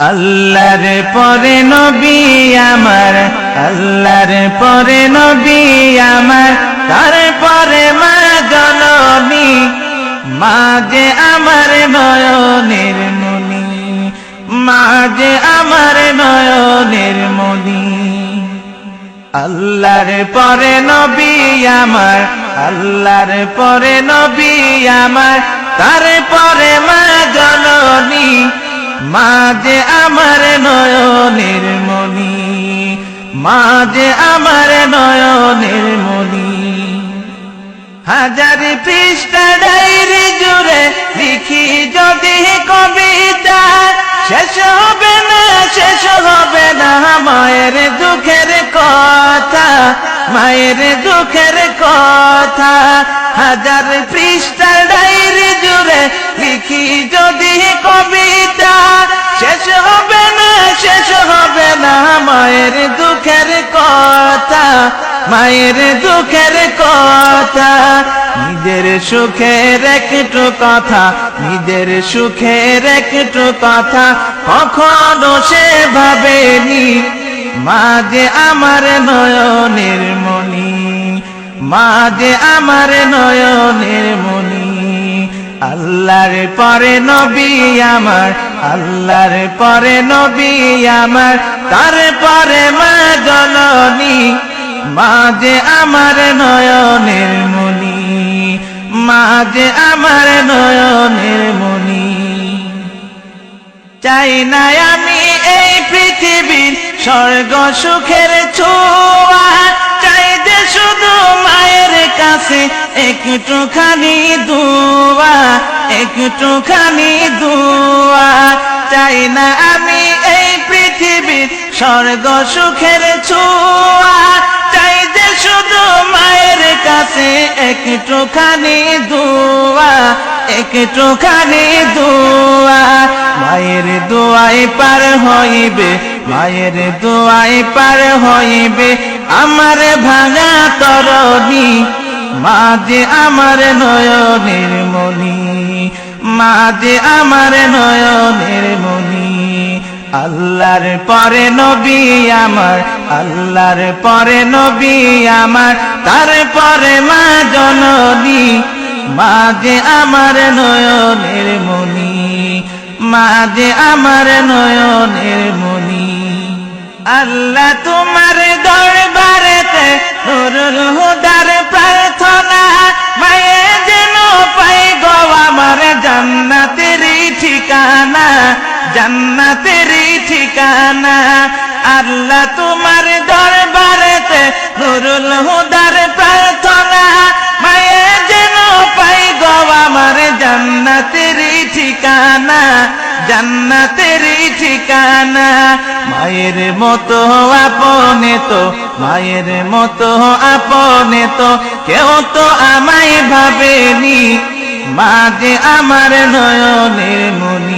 আল্লাহর পরে নবী আমার, আল্লাহর পরে নবী আমার, তারপরে মা জননী, মা যে আমার নয়নের মনি মা যে আমার নয়নের মনি আল্লাহর পরে নবী আমার, আল্লাহর পরে নবী আমার, তারপরে মা জননী মা যে আমার নয়নের মনি মা যে আমার নয়নের মনি হাজার পৃষ্ঠা ডাইরি জুড়ে লিখি যদি কবিতা, শেষ হবে না, শেষ হবে না, মায়ের দুঃখের কথা, মায়ের দুঃখের কথা। হাজার পৃষ্ঠা ডাইরি জুড়ে লিখি যদি কবিতা শেষ হবে না, শেষ হবে না, মায়ের দুঃখের কথা, মায়ের দুঃখের কথা। নিজের সুখের একটু কথা, নিজের সুখের একটু কথা, কখনো সে ভাবেনি মা যে আমার নয়নের মনি মা যে আমার নয়নের মনি আল্লাহর পরে নবী আমার আল্লাহর পরে নবী আমার, তারপরে মা জননী মা যে আমার নয়নের মনি মা যে আমার নয়নের মনি চাই না আমি এই পৃথিবীর স্বর্গ সুখের ছোঁয়া, চাই যে শুধু মায়ের কাছে একটুখানি দুয়া, একটুখানি চাই না আমি এই পৃথিবীর স্বর্গ সুখের ছোঁয়া। চাই যে শুধু মায়ের কাছে একটুখানি দুয়া একটুখানি দুয়া। মায়ের দোয়াই পার হইবে, মায়ের দোয়াই পার হইবে। আমার ভাঙা তরণী, মা যে আমার নয়নের মনি মা যে আমার নয়নের মনি আল্লাহর পরে নবী আমার, আল্লাহর পরে নবী আমার তারপরে মা জননী মা যে আমার নয়নের মনি মা যে আমার নয়নের মনি আল্লাহ তোমার দরবারেতে নুরুল হুদার জান্নাতেরই ঠিকানা। আল্লাহ তোমার দরবারেতে নুরুল হুদার প্রার্থনা। মায়ে যেন পাই গো আমার জান্নাতেরই ঠিকানা জান্নাতেরই ঠিকানা। মায়ের মতো আপনে তো, মায়ের মতো আপনে তো, কেউ তো আমায় ভাবেনি। মা যে আমার নয়নের মনি